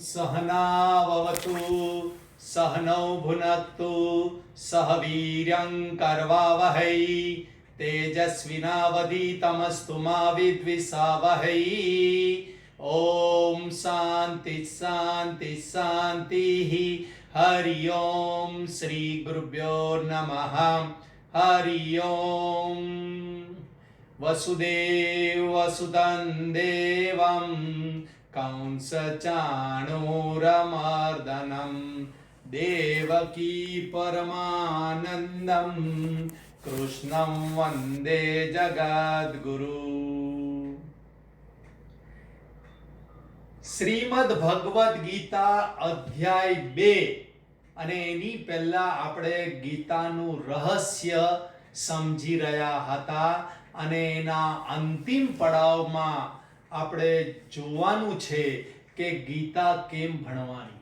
સહનાવવતુ સહનૌ ભુનત્તુ સહ વીર્યં કર્વાવહૈ તેજસ્વિનાવધીતમસ્તુ મા વિદ્વિષાવહૈ ઓમ શાંતિ શાંતિ શાંતિ હરિ ઓમ શ્રી ગુરુભ્યો નમઃ હરિ ઓમ વસુદેવ વસુદં દેવમ कंसचाणूरमर्दनं देवकी परमानन्दं कृष्णं वन्दे जगद्गुरु શ્રીમદ ભગવદ્ ગીતા અધ્યાય બે અને એની પહેલા આપણે ગીતાનું રહસ્ય સમજી રહ્યા હતા અને એના અંતિમ પડાવમાં આપણે જોવાનું છે કે ગીતા કેમ ભણવાની?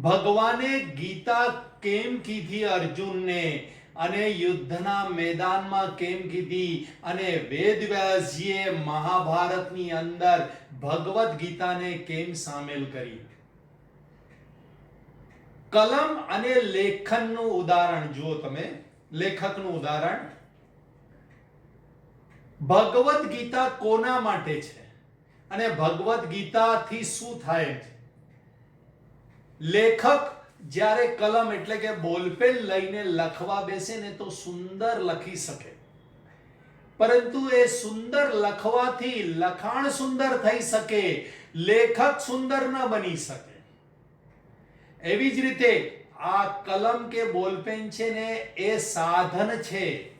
ભગવાને ગીતા કેમ કીધી અર્જુનને? અને યુદ્ધના મેદાનમાં કેમ કીધી? અને વેદવ્યાસજીએ મહાભારતની અંદર ભગવદ્ ગીતાને કેમ સામેલ કરી? કલમ અને લેખનનું ઉદાહરણ જુઓ તમે. લેખકનું ઉદાહરણ. ભગવદ્ ગીતા કોના માટે છે? અને ભગવદ્ ગીતાથી શું થાય છે? લેખક જ્યારે કલમ એટલે કે બોલપેન લઈને લખવા બેસે ને તો સુંદર લખી શકે. પરંતુ એ સુંદર લખવાથી લખાણ સુંદર થઈ શકે, લેખક સુંદર ન બની શકે. એવી જ રીતે આ કલમ કે બોલપેન છે ને એ સાધન છે.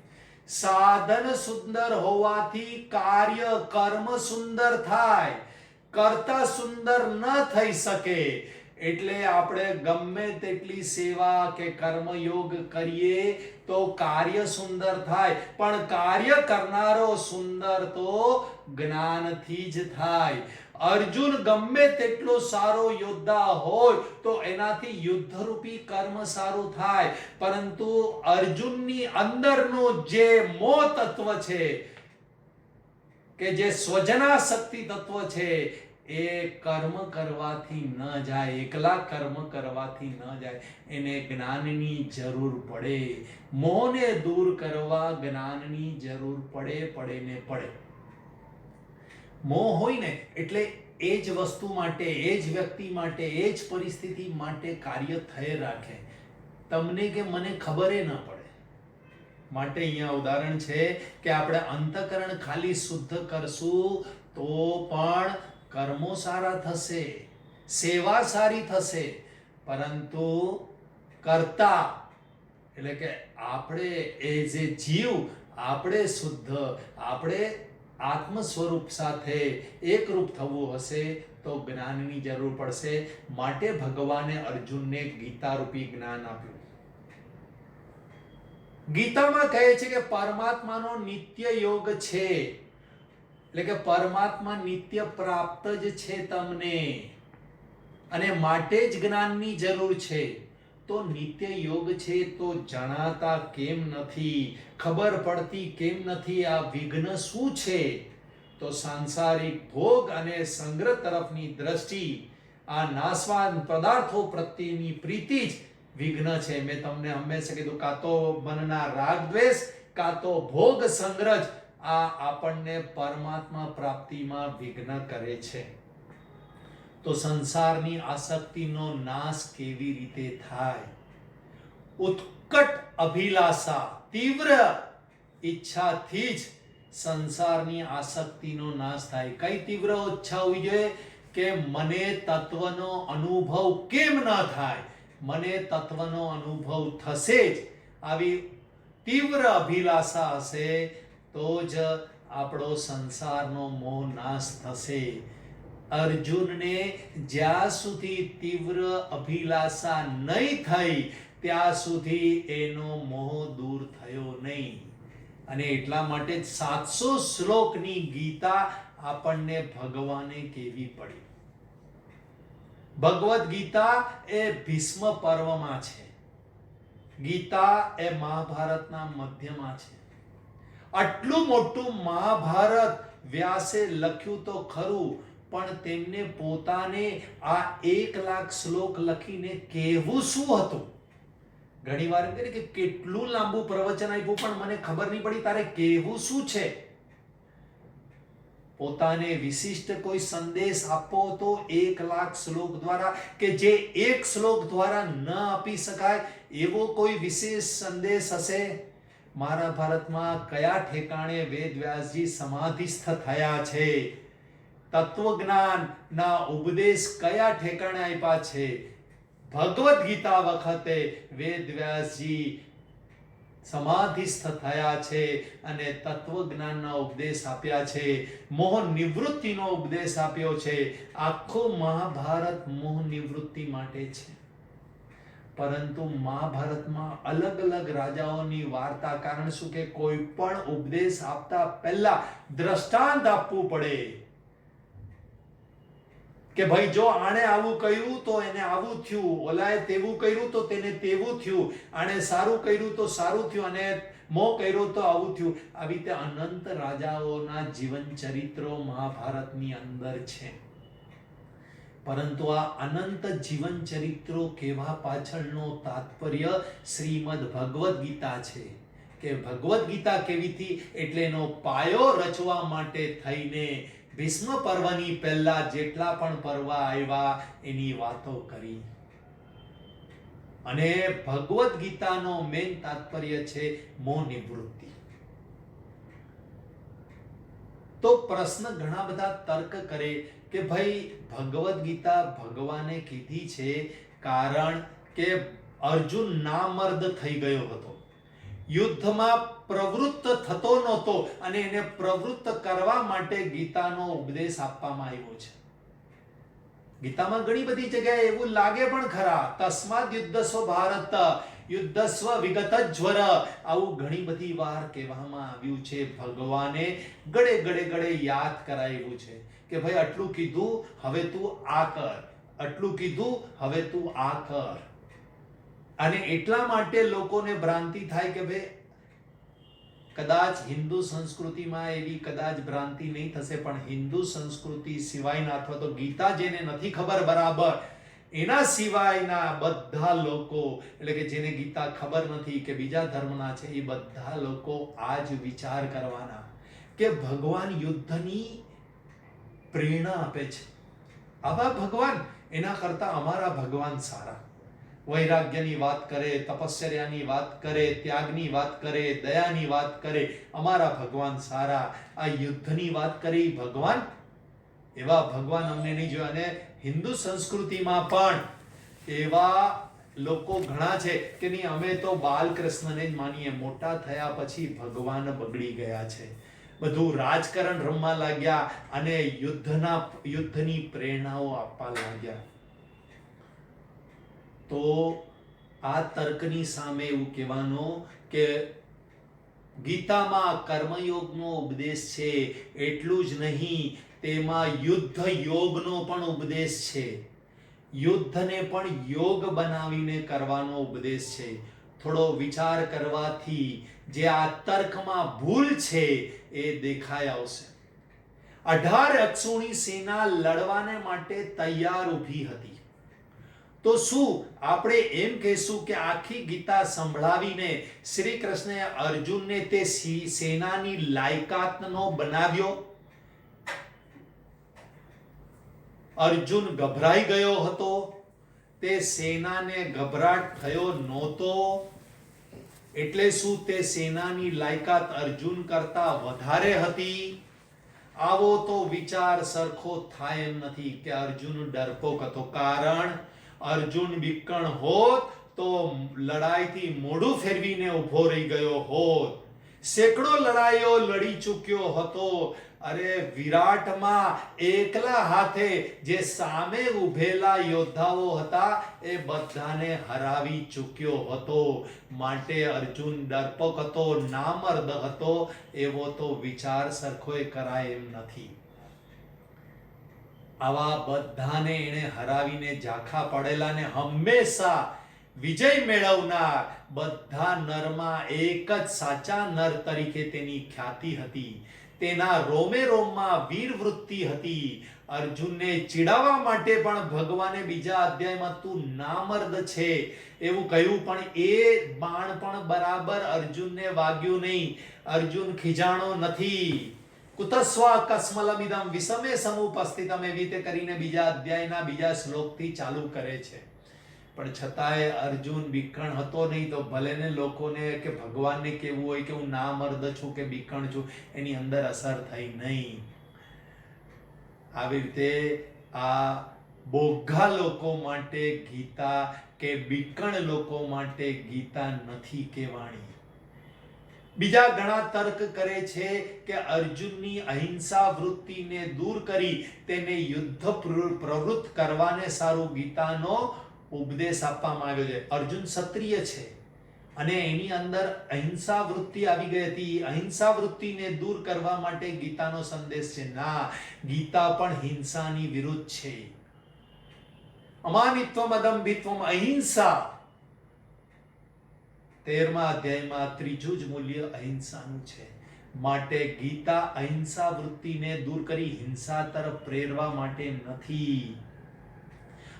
સાધન સુંદર હોવાથી કાર્ય કર્મ સુંદર થાય, કરતા સુંદર ન થઈ શકે. એટલે આપણે ગમે તેટલી સેવા કે કર્મયોગ કરીએ તો કાર્ય સુંદર થાય. પણ કાર્ય કરનારો સુંદર તો જ્ઞાનથી જ થાય. અર્જુન ગમે તેટલો સારો યોદ્ધા હોય તો એનાથી યુદ્ધરૂપી કર્મ સારું થાય. પરંતુ અર્જુનની અંદરનો જે મો તત્વ છે, કે જે સ્વજના શક્તિ તત્વ છે, એ કર્મ કરવાથી ન જાય, એકલા કર્મ કરવાથી ન જાય. એને જ્ઞાનની જરૂર પડે. મોને દૂર કરવા જ્ઞાનની જરૂર પડે પડે ને પડે. મોહ હોય ને, એટલે એ જ વસ્તુ માટે, એ જ વ્યક્તિ માટે, એ જ પરિસ્થિતિ માટે કાર્ય થઈ રાખે. તમને કે મને ખબર ન પડે. માટે અહીંયા ઉદાહરણ છે કે આપણે અંતકરણ ખાલી શુદ્ધ કરશું તો પણ કર્મો સારા થશે, સેવા સારી થશે. પરંતુ કરતા, એટલે કે આપણે એ જે જીવ, આપણે શુદ્ધ, આપણે આત્મ સ્વરૂપ સાથે એકરૂપ થવું હશે તો જ્ઞાનની જરૂર પડશે. માટે ભગવાને અર્જુનને ગીતારૂપી જ્ઞાન આપ્યું. ગીતામાં કહે છે કે પરમાત્માનો નિત્ય યોગ છે. એટલે કે પરમાત્મા નિત્ય પ્રાપ્ત જ છે તમને. અને માટે જ જ્ઞાનની જરૂર છે. તો નિત્ય યોગ છે તો જણાતા કેમ નથી? ખબર પડતી કેમ નથી? આ વિઘ્ન શું છે? તો સાંસારિક ભોગ અને સંગ્રહ તરફની દ્રષ્ટિ, આ નાશવાન પદાર્થો પ્રત્યેની પ્રીતિ જ વિઘ્ન છે. મેં તમને હંમેશા કીધું, કાં તો મનના રાગ દ્વેષ, કાં તો ભોગ સંગ્રહ આ આપણને પરમાત્મા પ્રાપ્તિમાં વિઘ્ન કરે છે. તો સંસારની આસક્તિનો નાશ કેવી રીતે થાય ઉત્કટ અભિલાષા તીવ્ર ઈચ્છાથી જ સંસારની આસક્તિનો નાશ થાય કઈ તીવ્ર ઈચ્છા હોવી જોઈએ કે મને તત્વનો અનુભવ કેમ ન થાય મને તત્વનો અનુભવ થશે જ આવી તીવ્ર અભિલાષા હશે તો જ આપણો સંસારનો મોહ નાશ થશે અર્જુનને જ્યાં સુધી તીવ્ર અભિલાષા નહીં થઈ, ત્યાં સુધી એનો મોહ દૂર થયો નહીં. અને એટલા માટે સાતસો શ્લોકની ગીતા આપણને ભગવાને કેવી પડી. ભગવદ્ ગીતા એ ભીષ્મ પર્વમાં છે. ગીતા એ મહાભારતના મધ્યમાં છે. આટલું મોટું મહાભારત વ્યાસે લખ્યું તો ખરું પણ તેમને પોતાને આ એક લાખ શ્લોક લખીને કહેવું શું હતું? ઘણી વાર કે કેટલું લાંબુ પ્રવચન આપ્યું, પણ મને ખબર નહીં પડી તારે કહેવું શું છે? પોતાને વિશિષ્ટ કોઈ સંદેશ આપવો તો એક લાખ શ્લોક દ્વારા કે જે એક શ્લોક દ્વારા ન આપી શકાય, એવો કોઈ વિશેષ સંદેશ હશે? મારા ભારતમાં કયા ઠેકાણે વેદ વ્યાસજી સમાધિસ્થ થયા છે? તત્વજ્ઞાન ના ઉપદેશ કયા ઠેકાણે આપ્યા છે? ભગવદ્ ગીતા વખતે વેદ વ્યાસજી સમાધિસ્થ થયા છે અને તત્વજ્ઞાનના ઉપદેશ આપ્યા છે. મોહ નિવૃત્તિનો ઉપદેશ આપ્યો છે. આખો મહાભારત મોહ નિવૃત્તિ માટે છે. પરંતુ મહાભારતમાં અલગ અલગ રાજાઓની વાર્તા કારણ શું કે કોઈ પણ ઉપદેશ આપતા પહેલા દ્રષ્ટાંત આપવું પડે. કે ભાઈ જો આણે આવું કર્યું તો એને આવું થયું, ઓલાએ તેવું કર્યું તો તેને તેવું થયું, આણે સારું કર્યું તો સારું થયું અને મો કર્યો તો આવું થયું. આવી રીતે અનંત રાજાઓના જીવન ચરિત્રો મહાભારતની અંદર છે. પરંતુ આ અનંત જીવન ચરિત્રો કેવા પાછળનો તાત્પર્ય શ્રીમદ ભગવદ્ ગીતા છે. કે ભગવદ્ ગીતા કેવીથી એટલે એનો પાયો રચવા માટે થઈને ભીષ્મ પર્વની પહેલા જેટલા પણ પર્વ આવ્યા, એની વાતો કરી. અને ભગવદ્ ગીતાનો મેન તાત્પર્ય છે મોહ નિવૃત્તિ. તો પ્રશ્ન ઘણા બધા તર્ક કરે કે ભાઈ, ભગવદ્ ગીતા ભગવાને કીધી છે કારણ કે અર્જુન નામર્દ થઈ ગયો હતો. યુદ્ધમાં પ્રવૃત્ત થતો નહોતો અને એને પ્રવૃત્ત કરવા માટે ગીતાનો ઉપદેશ આપવામાં આવ્યો છે. ગીતામાં ઘણી બધી જગ્યાએ એવું લાગે પણ ખરા, તસ્માદ યુદ્ધસ્વ ભારત, યુદ્ધસ્વ વિગત જ્વર. આવું ઘણી બધી વાર કહેવામાં આવ્યું છે. ભગવાને ગળે ગળે ગળે યાદ કરાવ્યું છે કે ભાઈ, આટલું કીધું, હવે તું આ કર. આટલું કીધું, હવે તું આ કર. અને એટલા માટે લોકોને ભ્રાંતિ થાય કે ભાઈ કદાચ હિન્દુ સંસ્કૃતિમાં એવી કદાચ ભ્રાંતિ નહીં થશે, પણ હિન્દુ સંસ્કૃતિ સિવાયના અથવા તો ગીતા જેને નથી ખબર બરાબર, એના સિવાયના બધા લોકો, એટલે કે જેને ગીતા ખબર નથી કે બીજા ધર્મના છે, એ બધા લોકો આ જ વિચાર કરવાના કે ભગવાન યુદ્ધની પ્રેરણા આપે છે. આવા ભગવાન, એના કરતા અમારા ભગવાન સારા. વૈરાગ્યની વાત કરે તપશ્ચર્યાની વાત કરે, ત્યાગની વાત કરે, દયાની વાત કરે, અમારા ભગવાન સારા, આ યુદ્ધની વાત કરી ભગવાન? એવા ભગવાન અમને નહીં જોયા. અને હિન્દુ સંસ્કૃતિમાં પણ એવા લોકો ઘણા છે કે નહીં, અમે તો બાલકૃષ્ણને જ માનીએ. મોટા થયા પછી ભગવાન બગડી ગયા છે. બધું રાજકારણ રમવા લાગ્યા અને યુદ્ધના, યુદ્ધની પ્રેરણાઓ આપવા લાગ્યા. તો આ તર્કની સામે એવું કહેવાનો કે ગીતામાં કર્મયોગનો ઉપદેશ છે, એટલું જ નહીં, તેમાં યુદ્ધ યોગનો પણ ઉપદેશ છે. યુદ્ધને પણ યોગ બનાવીને કરવાનો ઉપદેશ છે. થોડો વિચાર કરવાથી જે આ તર્કમાં ભૂલ છે એ દેખાઈ આવશે. અઢાર અક્ષુણી સેના લડવાને માટે તૈયાર ઊભી હતી. તો શું આપણે એમ કહેશું કે આખી ગીતા સંભળાવીને શ્રી કૃષ્ણે અર્જુનને તે સેનાની લાયકાતનો બનાવ્યો? અર્જુન ગભરાઈ ગયો હતો. તે સેનાને ગભરાટ થયો નહોતો. એટલે શું તે સેનાની લાયકાત અર્જુન કરતા વધારે હતી? આવો તો વિચાર સરખો થાય એમ નથી કે અર્જુન ડરપોક હતો. કારણ અર્જુન વિકણ હોત તો લડાઈથી મોઢું ફેરવીને ઊભો રહી ગયો હોત. સેંકડો લડાઈઓ લડી ચૂક્યો હતો. અરે વિરાટમાં એકલા હાથે જે સામે ઊભેલા યોદ્ધાઓ હતા એ બધાને હરાવી ચૂક્યો હતો. માટે અર્જુન ડરપોક હતો, નામર્દ હતો. એવો તો વિચાર સરખોય કરાય એમ નથી. આવા બધાને એણે હરાવીને ઝાંખા પડેલાને હંમેશા વિજય મેળવનાર બધા નરમાં એક જ સાચા નર તરીકે તેની ખ્યાતિ હતી. તેના રોમે રોમમાં વીર વૃત્તિ હતી. અર્જુનને ચીડાવવા માટે પણ ભગવાને બીજા અધ્યાયમાં તું નામર્દ છે એવું કહ્યું, પણ એ બાણ પણ બરાબર અર્જુનને વાગ્યું નહીં. અર્જુન ખીજાણો નથી. કુતસ્વા કસ્મલમિદમ વિષમે સમુપસ્થિતમ એવી કરીને બીજા અધ્યાયના બીજા શ્લોકથી ચાલુ કરે છે. પણ છતાંય અર્જુન બીકણ હતો નહીં તો ભલે ને લોકોને કે ભગવાનને કેવું હોય કે હું ના મર્દ છું કે બીકણ છું, એની અંદર અસર થઈ નહીં. આવી રીતે આ બોઘા લોકો માટે ગીતા કે વિકણ લોકો માટે ગીતા નથી કહેવાણી. બીજા ઘણા તર્ક કરે છે કે અર્જુનની અહિંસા વૃત્તિને દૂર કરી તેને યુદ્ધ પ્રવૃત્ત કરવાને સારું ગીતાનો ઉપદેશ આપવામાં આવ્યો છે. અર્જુન ક્ષત્રિય છે અને એની અંદર અહિંસા વૃત્તિ આવી ગઈ હતી. અહિંસા વૃત્તિને દૂર કરવા માટે ગીતાનો સંદેશ છે. ના, ગીતા પણ હિંસાની વિરુદ્ધ છે. અમાનિત્વમ અદંભિત્વમ અહિંસા તેરમા અધ્યાયમાં ત્રીજું જ મૂલ્ય અહિંસાનું છે. માટે ગીતા અહિંસા વૃત્તિને દૂર કરી હિંસા તરફ પ્રેરવા માટે નથી.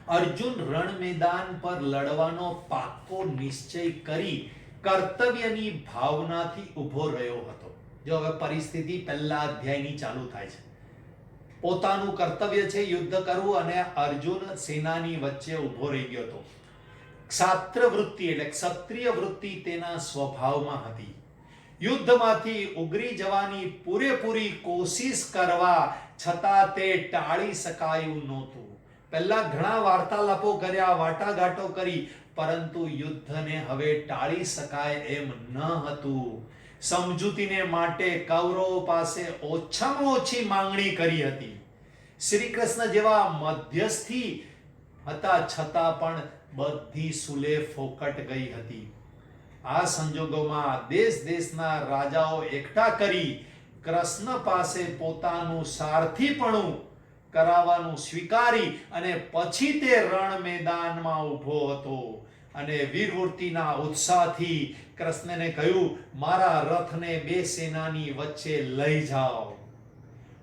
અર્જુન રણ મેદાન પર લડવાનો પાકો નિશ્ચય કરી કર્તવ્યની ભાવનાથી ઊભો રહ્યો હતો. જો હવે પરિસ્થિતિ પહેલા અધ્યાયની ચાલુ થાય છે. પોતાનું કર્તવ્ય છે યુદ્ધ કરવું અને અર્જુન સેનાની વચ્ચે ઊભો રહી ગયો હતો. ક્ષાત્ર વૃત્તિ એટલે ક્ષત્રિય વૃત્તિ તેના સ્વભાવમાં હતી. યુદ્ધમાંથી ઉગરી જવાની પૂરેપૂરી કોશિશ કરવા છતાં તે ટાળી શકાયું નહોતું. પહેલા ઘણા વાર્તાલાપો કર્યા, વાટાઘાટો કરી, પરંતુ યુદ્ધને હવે ટાળી શકાય એમ ન હતું. સમજૂતીને માટે કૌરવો પાસે ઓછામાં ઓછી માંગણી કરી હતી. શ્રી કૃષ્ણ જેવા મધ્યસ્થી હતા છતાં પણ બધી સુલે ફોકટ ગઈ હતી. આ સંજોગોમાં દેશ દેશના રાજાઓ એકઠા કરી કૃષ્ણ પાસે પોતાનું સારથીપણું કરાવવાનું સ્વીકારી અને પછી તે રણ મેદાનમાં ઊભો હતો. અને વીરવૃત્તિના ઉત્સાહથી કૃષ્ણને કહ્યું, મારા રથને બે સેનાની વચ્ચે લઈ જાઓ.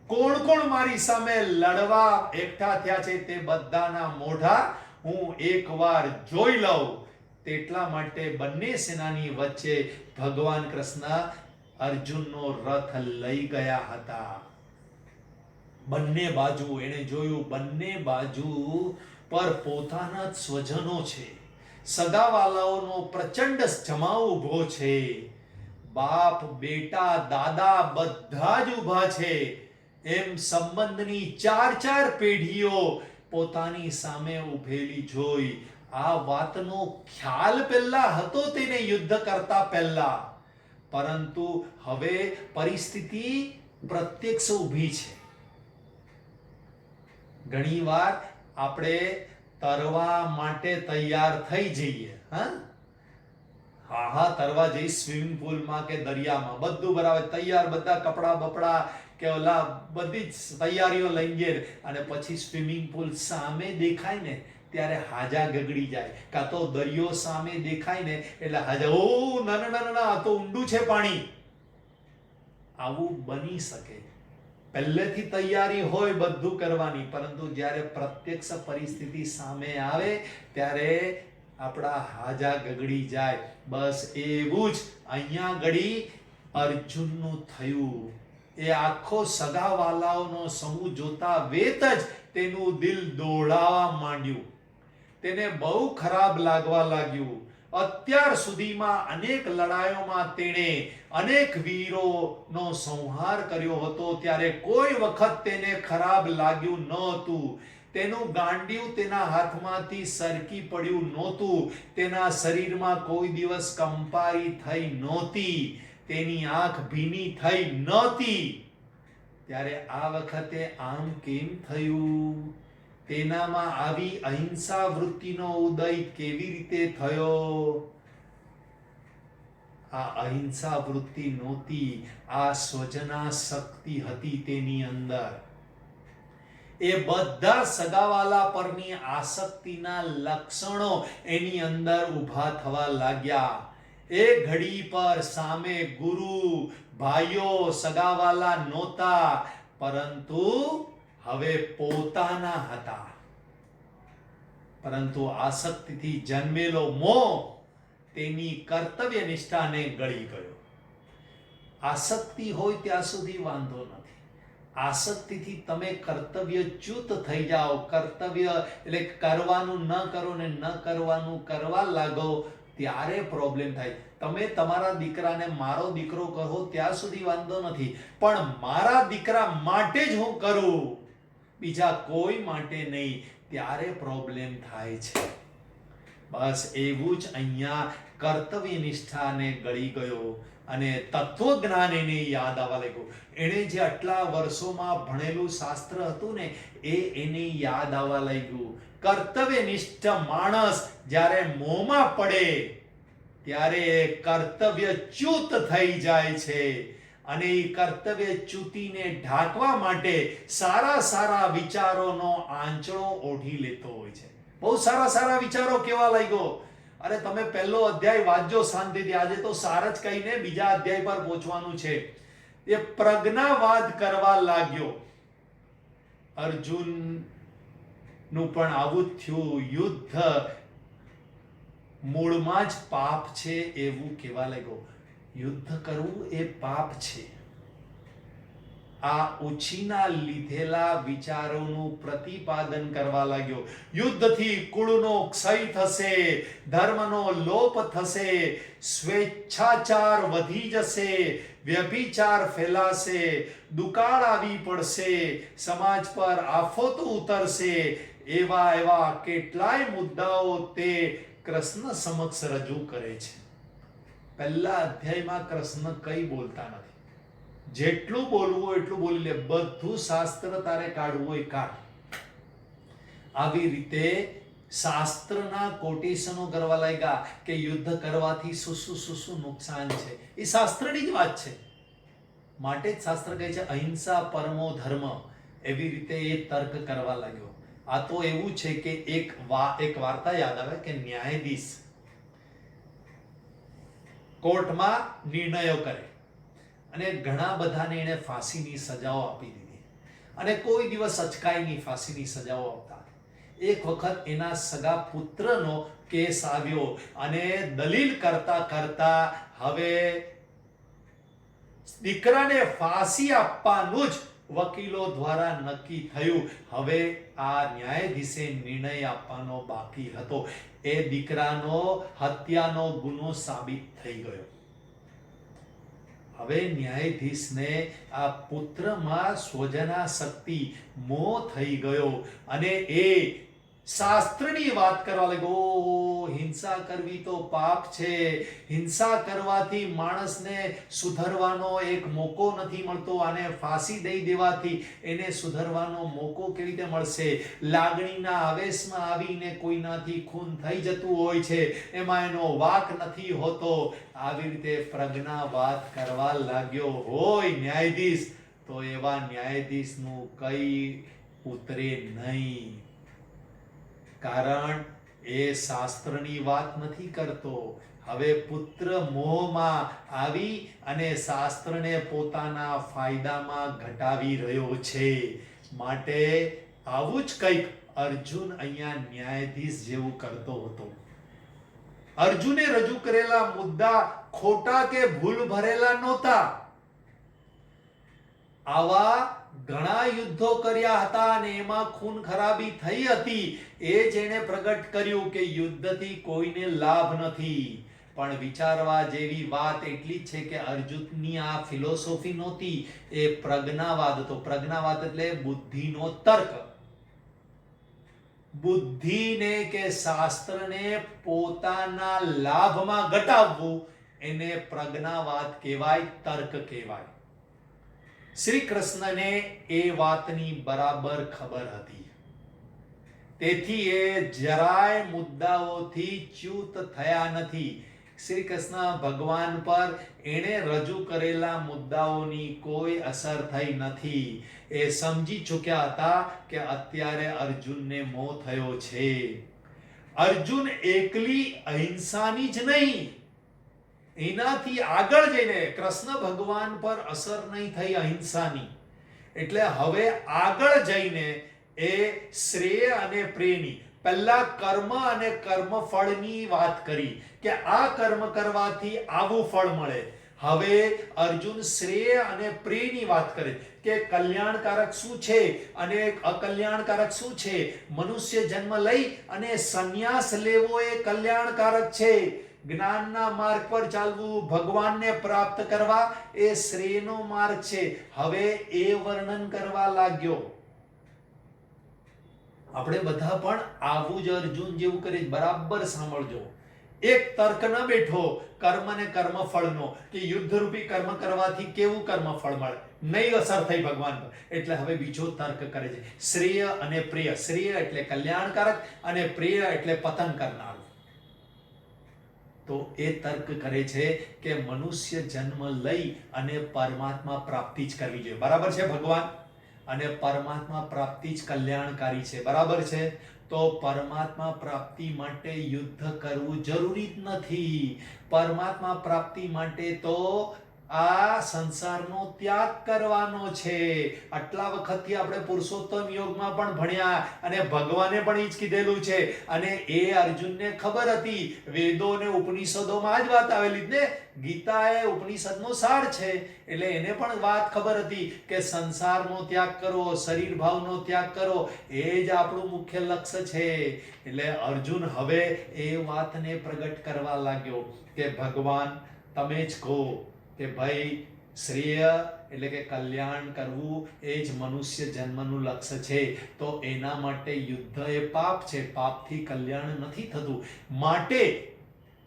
કોણ કોણ મારી સામે લડવા એકઠા થયા છે તે બધાના મોઢા હું એકવાર જોઈ લઉં. તેટલા માટે બંને સેનાની વચ્ચે ભગવાન કૃષ્ણ અર્જુનનો રથ લઈ ગયા હતા. બંને બાજુ એને જોયું બંને બાજુ પર પોતાના જ સ્વજનો છે. સગાવાલાઓનો પ્રચંડ જમાવ ઊભો છે. બાપ, બેટા, દાદા બધા જ ઊભા છે. એમ સંબંધની ચાર ચાર પેઢીઓ પોતાની સામે ઉભેલી જોઈ. આ વાતનો ખ્યાલ પહેલા હતો તેને યુદ્ધ કરતા પહેલા. પરંતુ હવે પરિસ્થિતિ પ્રત્યક્ષ ઊભી છે. ઘણીવાર આપણે તરવા માટે તૈયાર થઈ જઈએ, હા? હા હા, તરવા જઈ સ્વિમિંગ પુલમાં કે દરિયામાં, બધું બરાબર, તૈયાર, બધા કપડા બપડા કે ઓલા બધી જ તૈયારીઓ લઈ ગયે અને પછી સ્વિમિંગ પુલ સામે દેખાય ને, ત્યારે હાજા ગગડી જાય. કાં તો દરિયો સામે દેખાય ને, એટલે હાજા, ઓ, ના ના આ તો ઊંડું છે પાણી. આવું બની શકે. પહેલેથી તૈયારી હોય બધું કરવાની, પરંતુ જ્યારે પ્રત્યક્ષ પરિસ્થિતિ સામે આવે, ત્યારે આપણા હાજા ગગડી જાય. બસ એવું જ અહીંયા ગળી અર્જુનનું થયું. એ આખો સગાવાલાઓનો સમૂહ જોતા વેત જ તેનું દિલ દોડાવા માંડ્યું. તેને બહુ ખરાબ લાગવા લાગ્યું. અત્યાર સુધીમાં અનેક લડાઈઓમાં તેણે અનેક વીરોનો સંહાર કર્યો હતો. ત્યારે કોઈ વખત તેને ખરાબ લાગ્યું ન હતું. તેનું ગાંડિયું તેના હાથમાંથી સરકી પડ્યું નહોતું. તેના શરીરમાં કોઈ દિવસ કંપાઈ થઈ નહોતી. તેની આંખ ભીની થઈ નહોતી. ત્યારે આ વખતે આમ કેમ થયું? તેનામાં આવી અહિંસા વૃત્તિનો ઉદય કેવી રીતે થયો? આ અહિંસા વૃત્તિ નહોતી, આ સ્વજના શક્તિ હતી તેની અંદર. એ બધા સગાવાલા પરની આસક્તિના લક્ષણો એની અંદર ઊભા થવા લાગ્યા. એ ઘડી પર સામે ગુરુ, ભાઈઓ સગાવાલા નહોતા, પરંતુ હવે પોતાના હતા. પરંતુ આસક્તિથી જન્મેલો મોહ તેની કર્તવ્ય નિષ્ઠાને ગળી ગયો. આસક્તિ હોય ત્યાં સુધી વાંધો નથી. આસક્તિથી તમે કર્તવ્ય ચ્યુત થઈ જાઓ. કર્તવ્ય એટલે કરવાનું ન કરો ને ન કરવાનું કરવા લાગો. ત્યારે પ્રોબ્લેમ થાય. તમે તમારા દીકરાને મારો દીકરો કહો ત્યાં સુધી વાંધો નથી. પણ મારા દીકરા માટે જ હું કરું. બીજા કોઈ માટે નહીં. ત્યારે પ્રોબ્લેમ થાય છે. બસ એવું જ અહીંયા કર્તવ્ય નિષ્ઠાને ગળી ગયો અને તત્વજ્ઞાન એને યાદ આવવા લાગ્યું. એણે જે આટલા વર્ષોમાં ભણેલું શાસ્ત્ર હતું ને, એ એને યાદ આવવા લાગ્યું. કર્તવ્યનિષ્ઠ માણસ જ્યારે મોંમાં પડે ત્યારે એ કર્તવ્યચ્યુત થઈ જાય છે અને એ કર્તવ્ય ચ્યુતિને ઢાંકવા માટે સારા સારા વિચારોનો આંચળો ઓઢી લેતો હોય છે બહુ સારા સારા વિચારો કેવા લાગ્યો અરે તમે પહેલો અધ્યાય વાંચજો શાંતિથી આજે તો સાર જ કહીને બીજા અધ્યાય પર પહોંચવાનું છે એ પ્રજ્ઞાવાદ કરવા લાગ્યો અર્જુન નું પણ આવું થયું. યુદ્ધ મૂળમાં જ પાપ છે એવું કહેવા લાગ્યો. યુદ્ધ કરવું એ પાપ છે. આ ઉછીના લીધેલા વિચારોનું પ્રતિપાદન કરવા લાગ્યો. યુદ્ધથી કુળનો ક્ષય થશે, ધર્મનો લોપ થશે, સ્વેચ્છાચાર વધી જશે, વ્યભિચાર ફેલાશે, દુકાળ આવી પડશે, સમાજ પર આફતો ઉતરશે. એવા એવા કેટલાય મુદ્દાઓ તે કૃષ્ણ સમક્ષ રજૂ કરે છે. પહેલા અધ્યાયમાં કૃષ્ણ કઈ બોલતા નથી. જેટલું બોલવું એટલું બોલી લે. બધું શાસ્ત્ર તારે કાઢવું હોય, કાઢ. આવી રીતે શાસ્ત્રના કોટેશનો કરવા લાગ્યા કે યુદ્ધ કરવાથી શું શું શું શું નુકસાન છે. એ શાસ્ત્રની જ વાત છે. માટે જ શાસ્ત્ર કહે છે, અહિંસા પરમો ધર્મ. એવી રીતે એ તર્ક કરવા લાગ્યો. આ તો એવું છે કે એક વા, એક વાર્તા યાદ આવે કે ન્યાયાધીશ કોર્ટમાં નિર્ણયો કરે. અને ઘણા બધાને એણે ફાંસીની સજાઓ આપી દીધી. અને કોઈ દિવસ અચકાઈ નહીં ફાંસીની સજાઓ આપતા. એક વખત એના સગા પુત્રનો કેસ આવ્યો અને દલીલ કરતા કરતા હવે દીકરાને ફાંસી આપવાનું જ વકીલો દ્વારા નક્કી થયું. હવે આ ન્યાયાધીશે નિર્ણય આપવાનો બાકી હતો. એ દીકરાનો હત્યાનો ગુનો સાબિત થઈ ગયો. હવે ન્યાયાધીશને આ પુત્રમાં સ્વજના શક્તિ મોહ થઈ ગયો અને એ શાસ્ત્રની વાત કરવા લાગ્યો "ઓહ, હિંસા કરવી તો પાપ છે. હિંસા કરવાથી માણસને સુધરવાનો એક મોકો નથી મળતો અને ફાંસી દઈ દેવાથી એને સુધરવાનો મોકો કેવી રીતે મળશે? લાગણીના આવેશમાં આવીને કોઈનાથી ખૂન થઈ જતું હોય છે એમાં એનો વાક નથી હોતો. આવી રીતે પ્રજ્ઞા વાત કરવા લાગ્યો હોય ન્યાયાધીશ તો એવા ન્યાયાધીશનું કઈ ઉતરે નહીં. કારણ એ શાસ્ત્રની વાત નથી કરતો. હવે પુત્ર મોહમાં આવી અને શાસ્ત્રને પોતાના ફાયદામાં ઘટાવી રહ્યો છે. માટે આવું જ કંઈક અર્જુન અહીંયા ન્યાયાધીશ જેવું કરતો હતો. અર્જુને રજૂ કરેલા મુદ્દા ખોટા કે ભૂલ ભરેલા નહોતા. આવા ઘણા યુદ્ધો કર્યા હતા અને એમાં ખૂન ખરાબી થઈ હતી. એ જેણે પ્રગટ કર્યું કે યુદ્ધથી કોઈને લાભ નથી. પણ વિચારવા જેવી વાત એટલી જ છે કે અર્જુનની આ ફિલોસોફી નહોતી, એ પ્રજ્ઞાવાદ હતો. પ્રજ્ઞાવાદ એટલે બુદ્ધિનો તર્ક. બુદ્ધિને કે શાસ્ત્રને પોતાના લાભમાં ઘટાવવું એને પ્રજ્ઞાવાદ કહેવાય, તર્ક કહેવાય. શ્રી કૃષ્ણને એ વાતની બરાબર ખબર હતી. તેથી એ જરાય મુદ્દાઓથી ચ્યુત થયા નથી. શ્રી કૃષ્ણ ભગવાન પર એણે રજૂ કરેલા મુદ્દાઓની કોઈ અસર થઈ નથી. એ સમજી ચૂક્યા હતા કે અત્યારે અર્જુનને મોહ થયો છે. અર્જુન એકલી અહિંસાની જ નહીં. એનાથી આગળ જઈને કૃષ્ણ ભગવાન પર અસર નહીં થઈ અહિંસાની. એટલે હવે આગળ જઈને એ શ્રેય અને પ્રેની પહેલા કર્મ અને કર્મફળની વાત કરી કે આ કર્મ કરવાથી આવું ફળ મળે. હવે અર્જુન શ્રેય અને પ્રેની વાત કરે કે કલ્યાણકારક શું છે અને અકલ્યાણકારક શું છે? મનુષ્ય જન્મ લઈ અને સંન્યાસ લેવો એ કલ્યાણકારક છે. જ્ઞાનના માર્ગ પર ચાલવું ભગવાનને પ્રાપ્ત કરવા એ શ્રેયનો માર્ગ છે. હવે એ વર્ણન કરવા લાગ્યો. આપણે બધા પણ આવું જ અર્જુન જેવું કરી બરાબર સાંભળજો. એક તર્ક ન બેઠો, કર્મ ને કર્મ ફળનો. કે યુદ્ધ રૂપી કર્મ કરવાથી કેવું કર્મ ફળ મળે? નહીં અસર થઈ ભગવાન પર. એટલે હવે બીજો તર્ક કરે છે. શ્રેય અને પ્રિય. શ્રેય એટલે કલ્યાણકારક અને પ્રિય એટલે પતન કરનાર. તો એ તર્ક કરે છે કે મનુષ્ય જન્મ લઈ અને પરમાત્મા પ્રાપ્તિ જ કરવી જોઈએ. બરાબર છે ભગવાન? અને પરમાત્મા પ્રાપ્તિ જ કલ્યાણકારી છે. બરાબર છે? તો પરમાત્મા પ્રાપ્તિ માટે યુદ્ધ કરવું જરૂરી જ નથી. પરમાત્મા પ્રાપ્તિ માટે તો આ સંસારનો ત્યાગ કરવાનો છે. આટલા વખતથી આપણે પુરુષોત્તમ યોગમાં પણ ભણ્યા અને ભગવાને પણ એ જ કીધેલું છે. અને એ અર્જુનને ખબર હતી. વેદો અને ઉપનિષદોમાં જ વાત આવેલી ને? ગીતા એ ઉપનિષદનો સાર છે. એટલે એને પણ વાત ખબર હતી કે સંસારનો ત્યાગ કરો, શરીર ભાવનો ત્યાગ કરો, એ જ આપણું મુખ્ય લક્ષ્ય છે. એટલે અર્જુન હવે એ વાતને પ્રગટ કરવા લાગ્યો કે ભગવાન, તમે જ કહો. કે ભાઈ શ્રેય એટલે કે કલ્યાણ કરવું એ જ મનુષ્ય જન્મનું લક્ષ્ય છે. તો એના માટે યુદ્ધ એ પાપ છે. પાપથી કલ્યાણ નથી થતું. માટે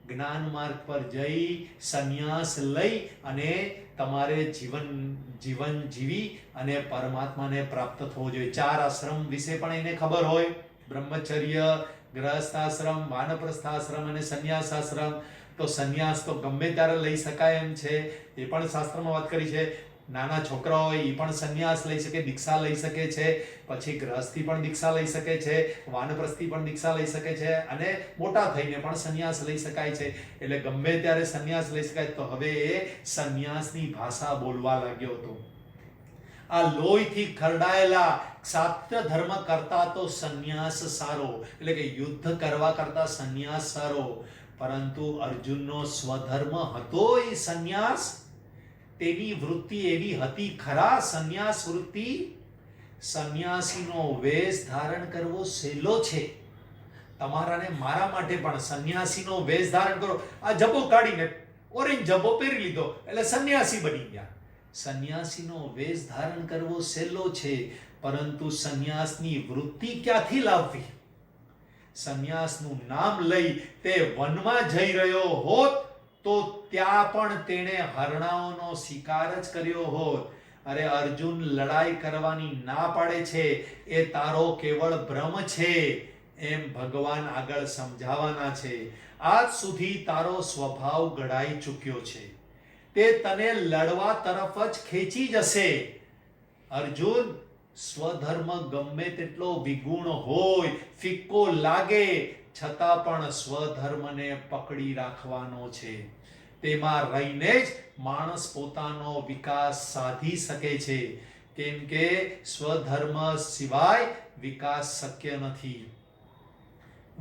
જ્ઞાન માર્ગ પર જઈ, સંન્યાસ લઈ અને તમારે જીવન જીવન જીવી અને પરમાત્માને પ્રાપ્ત થવો જોઈએ. ચાર આશ્રમ વિશે પણ એને ખબર હોય. બ્રહ્મચર્ય, ગ્રહસ્થાશ્રમ, વાનપ્રસ્થાશ્રમ અને સંન્યાસાશ્રમ. તો સંન્યાસ તો ગમે ત્યારે લઈ શકાય એમ છે. એ પણ શાસ્ત્રમાં વાત કરી છે. નાના છોકરા હોય એ પણ સંન્યાસ લઈ શકે, દીક્ષા લઈ શકે છે. પછી ગ્રહસ્થી પણ દીક્ષા લઈ શકે છે. વાનપ્રસ્થી પણ દીક્ષા લઈ શકે છે. અને મોટા થઈને પણ સંન્યાસ લઈ શકાય છે. એટલે ગમે ત્યારે સંન્યાસ લઈ શકાય તો હવે એ સંન્યાસની ભાષા બોલવા લાગ્યો હતો. આ લોહીથી ખરડાયેલા ક્ષાત્ર ધર્મ કરતા તો સંન્યાસ સારો. એટલે કે યુદ્ધ કરવા કરતા સંન્યાસ સારો. પરંતુ અર્જુનનો સ્વધર્મ હતો એ સંન્યાસ. તેની વૃત્તિ એવી હતી, ખરા સંન્યાસ વૃત્તિ. સંન્યાસીનો વેશ ધારણ કરવો સહેલો છે. તમારાને મારા માટે પણ સંન્યાસીનો વેશ ધારણ કરો. આ જબો કાઢીને ઓરેન્જ જબો પહેરી લીધો, એટલે સંન્યાસી બની ગયા. સંન્યાસીનો વેશ ધારણ કરવો સહેલો છે, પરંતુ સંન્યાસની વૃત્તિ ક્યાંથી લાવવી? સંન્યાસનું નામ લઈ તે વનમાં જઈ રહ્યો હોત, તો ત્યાં પણ તેણે હરણાઓનો શિકાર જ કર્યો હોત. અરે અર્જુન, લડાઈ કરવાની ના પાડે છે. એ તારો કેવળ ભ્રમ છે. એમ ભગવાન આગળ સમજાવવાના છે. આજ સુધી તારો સ્વભાવ ઘડાઈ ચૂક્યો છે. તે તને લડવા તરફ જ ખેંચી જશે. અર્જુન સ્વધર્મ ગમે તેટલો વિગુણ હોય, ફિક્કો લાગે, છતાં પણ સ્વધર્મને પકડી રાખવાનો છે. તેમાં રહીને જ માણસ પોતાનો વિકાસ સાધી શકે છે. કેમ કે સ્વધર્મ સિવાય વિકાસ શક્ય નથી.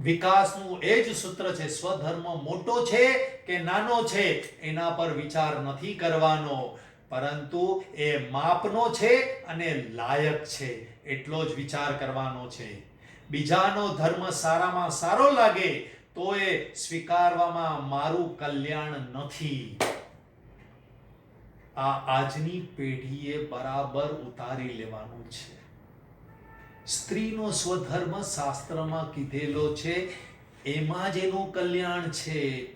વિકાસનું એ જ સૂત્ર છે, સ્વધર્મ મોટો છે કે નાનો છે, એના પર વિચાર નથી કરવાનો. પરંતુ એ માપનો છે અને લાયક છે, એટલો જ વિચાર કરવાનો છે. બીજાનો ધર્મ સારામાં સારો લાગે, તો એ સ્વીકારવામાં મારું કલ્યાણ નથી. આ આજની પેઢીએ બરાબર ઉતારી લેવાનું છે. સ્ત્રીનો સ્વધર્મ શાસ્ત્રમાં કીધેલો છે, એમાં જ એનું કલ્યાણ છે.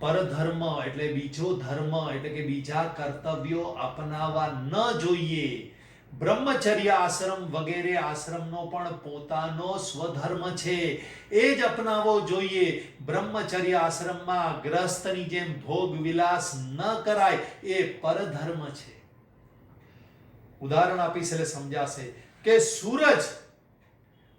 પરધર્મ એટલે બીજો ધર્મ એટલે કે બીજા કર્તવ્યો અપનાવવા ન જોઈએ. બ્રહ્મચર્ય આશ્રમ વગેરે આશ્રમનો પણ પોતાનો સ્વધર્મ છે. એ જ અપનાવવો જોઈએ. બ્રહ્મચર્ય આશ્રમમાં ગ્રસ્તની જેમ ભોગ વિલાસ ન કરાય એ પરધર્મ છે. ઉદાહરણ આપીશ એટલે સમજાશે કે સૂરજ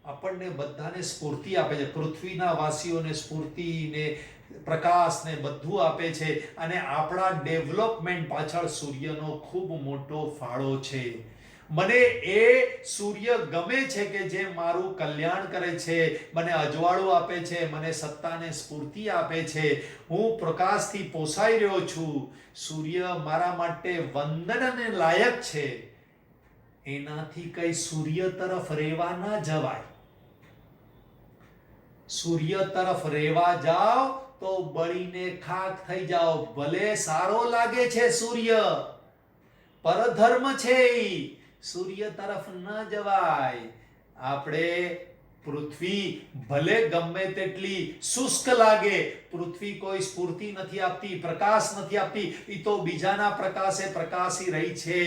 આપણને બધાને સ્ફૂર્તિ આપે છે. પૃથ્વીના વાસીઓને સ્ફૂર્તિ ને પ્રકાશ ને બધું આપે છે અને આપણા ડેવલપમેન્ટ પાછળ સૂર્યનો ખૂબ મોટો ફાળો છે. મને એ સૂર્ય ગમે છે કે જે મારું કલ્યાણ કરે છે, મને અજવાળું આપે છે, મને સત્તાને સ્ફૂર્તિ આપે છે. હું પ્રકાશથી પોસાઈ રહ્યો છું. સૂર્ય મારા માટે વંદનને લાયક છે. એનાથી કઈ સૂર્ય તરફ રેવા ન જવાય. સૂર્ય તરફ રેવા જાઓ તો બળીને ખાક થઈ જાઓ. ભલે સારો લાગે છે સૂર્ય પરધર્મ છે સૂર્ય તરફ ન જવાય. આપણે પૃથ્વી ભલે ગમે તેટલી શુષ્ક લાગે, પૃથ્વી કોઈ સ્ફૂર્તિ નથી આપતી, પ્રકાશ નથી આપતી એ તો બીજાના પ્રકાશે પ્રકાશી રહી છે.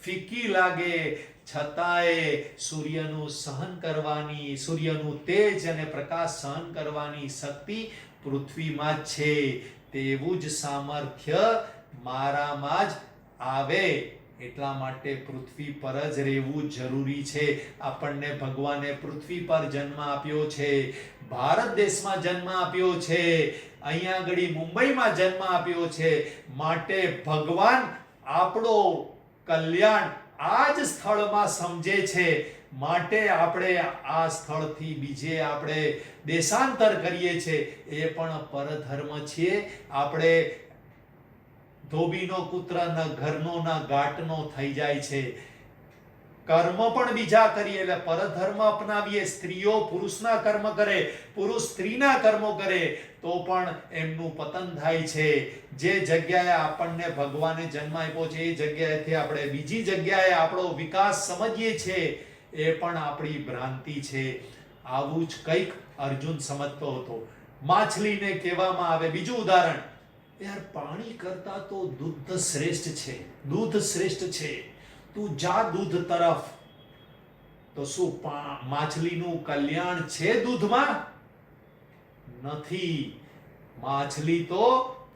ફીકી લાગે. છતાંય સૂર્યનું સહન કરવાની, સૂર્યનું તેજ અને પ્રકાશ સહન કરવાની શક્તિ પૃથ્વીમાં છે. તેવું જ સામર્થ્ય મારામાં જ આવે. એટલા માટે પૃથ્વી પર જ રહેવું જરૂરી છે. આપણને ભગવાને પૃથ્વી પર જન્મ આપ્યો છે. ભારત દેશમાં જન્મ આપ્યો છે. અહીંયા આગળ મુંબઈમાં જન્મ આપ્યો છે. માટે ભગવાન આપણો કલ્યાણ આ જ સ્થળમાં સમજે છે. માટે આપણે આ સ્થળથી બીજે આપણે દેશાંતર કરીએ છીએ એ પણ પરધર્મ છીએ આપણે ધોબીનો પુત્ર ઘરનો ના ગાટનો થઈ જાય છે. કર્મ પણ બીજા કરીએ એટલે પરધર્મ અપનાવીએ. સ્ત્રીઓ પુરુષના કર્મ કરે, પુરુષ સ્ત્રીના કર્મો કરે, તો પણ એમનું પતન થાય છે. જે જગ્યાએ આપણને ભગવાને જન્મ આપ્યો છે, એ જગ્યાએથી આપણે બીજી જગ્યાએ આપણો વિકાસ સમજીએ છીએ. એ પણ આપણી ભ્રાંતિ છે. આવું જ કંઈક અર્જુન સમજતો હતો. માછલીને કહેવામાં આવે, બીજું ઉદાહરણ, યાર, પાણી કરતા તો દૂધ શ્રેષ્ઠ છે, દૂધ શ્રેષ્ઠ છે. તું જા દૂધ તરફ. તો શું માછલીનું કલ્યાણ છે દૂધમાં? નથી. માછલી તો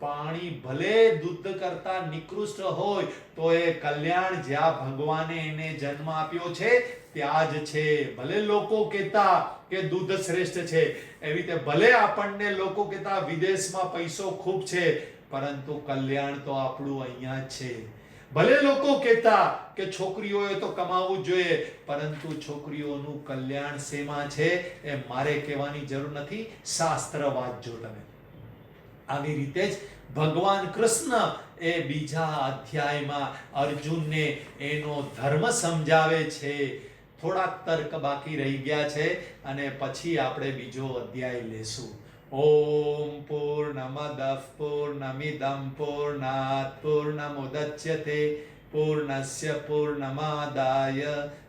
પાણી ભલે દૂધ કરતા નિકૃષ્ટ હોય, તો એ કલ્યાણ જ્યાં ભગવાને એને જન્મ આપ્યો છે ત્યાં છે, ભલે લોકો કહેતા કે દૂધ શ્રેષ્ઠ છે, એવી રીતે ભલે આપણને લોકો કહેતા વિદેશમાં પૈસો ખૂબ છે, પરંતુ કલ્યાણ તો આપણું અહીંયા છે. ભલે લોકો કહેતા કે છોકરીઓએ તો કમાવું જોઈએ, પરંતુ છોકરીઓનું કલ્યાણ શેમાં છે એ મારે કહેવાની જરૂર નથી. શાસ્ત્ર વાંચજો તમે. આવી રીતે જ ભગવાન કૃષ્ણ એ બીજા અધ્યાયમાં અર્જુનને એનો ધર્મ સમજાવે છે. થોડાક તર્ક બાકી રહી ગયા છે અને પછી આપણે બીજો અધ્યાય લેશું. ઓમ પૂર્ણમદ પૂર્ણમિદમ પૂર્ણાત પૂર્ણમુદચ્યતે પૂર્ણસ્ય પૂર્ણમાદાય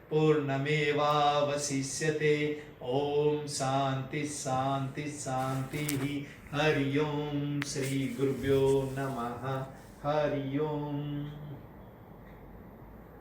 પૂર્ણમેવાવશિષ્યતે. ઓમ શાંતિ શાંતિ શાંતિ. હરિ ઓમ શ્રી ગુરુભ્યો નમઃ. હરિ ઓમ.